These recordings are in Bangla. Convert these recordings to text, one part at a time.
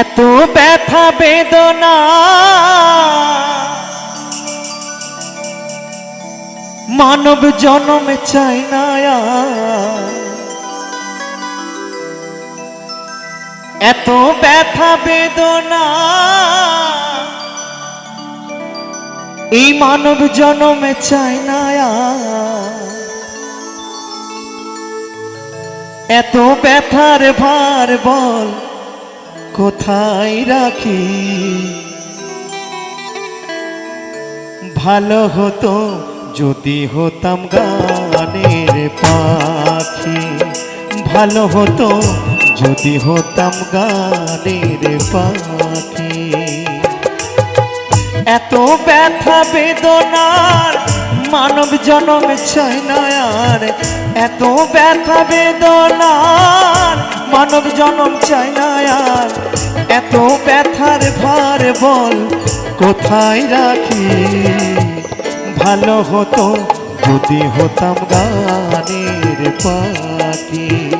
এত ব্যথা বেদনা মানব জনম চাই না। এত ব্যথা বেদনা এই মানব জনমে চাই না। এত ব্যথার ভার বল কোথায় রাখি? ভালো হতো যদি হতাম গানের পাখি। ভালো হতো যদি হতাম গানের পাখি। এত ব্যথা বেদনার মানব জনম চাই না আর। এত ব্যথা বেদনার মানব জনম চাই না আর। এত ব্যথার ভার বল কোথায় রাখি? ভালো হতো যদি হতাম গানের পাখি।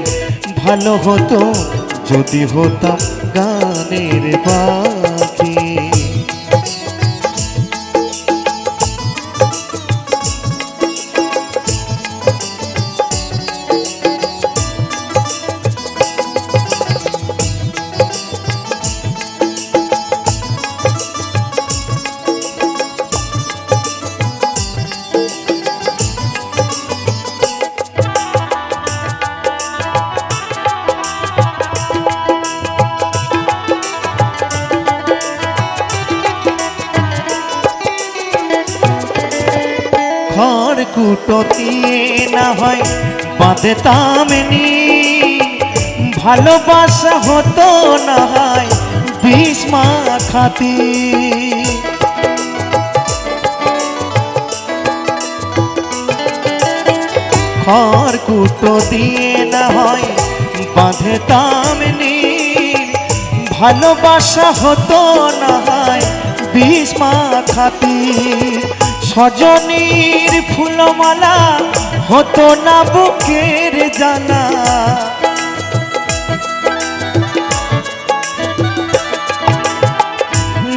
ভালো হতো যদি হতাম গানের পাখি। খড় কুটো দিয়ে না হয়, বাঁধে তামনি। ভালোবাসা হতো না হয়, বিষ খাতি খড় কুটো দিয়ে না হয়, বাঁধে তামনি। ভালোবাসা হতো না হয়, বিষ খাতি সজনীর ফুলমালা হতো না বুকের জানা।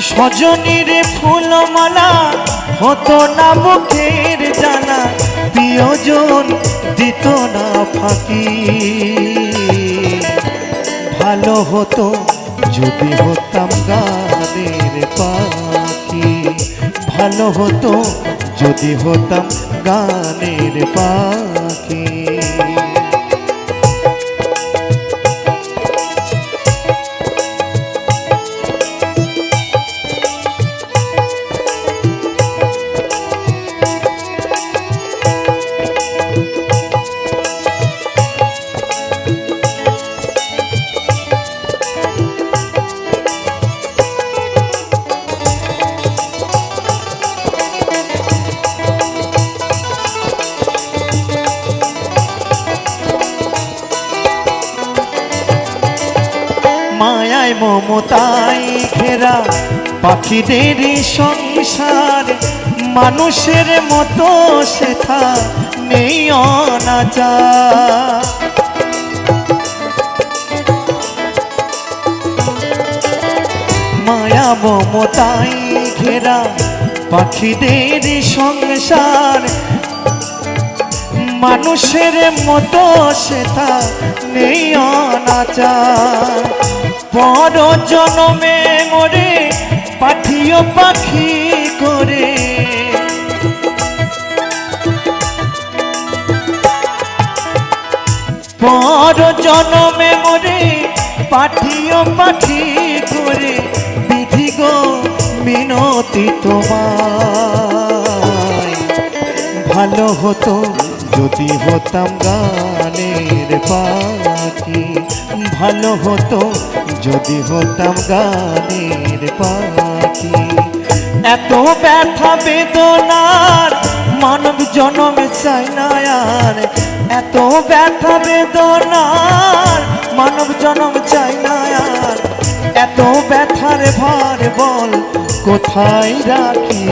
সজনীর ফুলমালা হতো না বুকের জানা। প্রিয়জন দিত না ফাঁকি। ভালো হতো যদি হতাম গানের পাখি। ভালো হতো যদি হতাম গানের পাখি। মায়ায় মমতায় ঘেরা পাখিদের সংসার, মানুষের মতো শেখা নেই অনাচার মায়া মমতায় ঘেরা পাখিদের সংসার, মানুষের মতো সেটা নেই অনাচার পর জনমে মরে পাঠিও পাখি করে। পর জনমে মরে পাঠিও পাখি করে। বিধি গো মিনতি তোমার ভালো হতো যদি হতাম গানের পাখি। ভালো হতো যদি হতাম গানের পাখি। এত ব্যথা বেদনার, মানব জনম চাই না আর। এত ব্যথা বেদনার, মানব জনম চাই না আর। এত ব্যথার ভার বল কোথায় রাখি?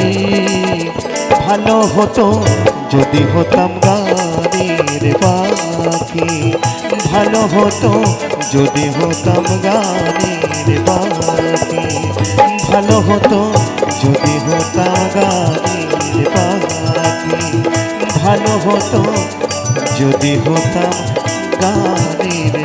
ভালো হতো, যদি হতাম গানের পাখি ভালো হতো, যদি হতাম গানের বাতি ভালো হতো, যদি হতাম গানের বাতি ভালো হতো, যদি হতাম গানের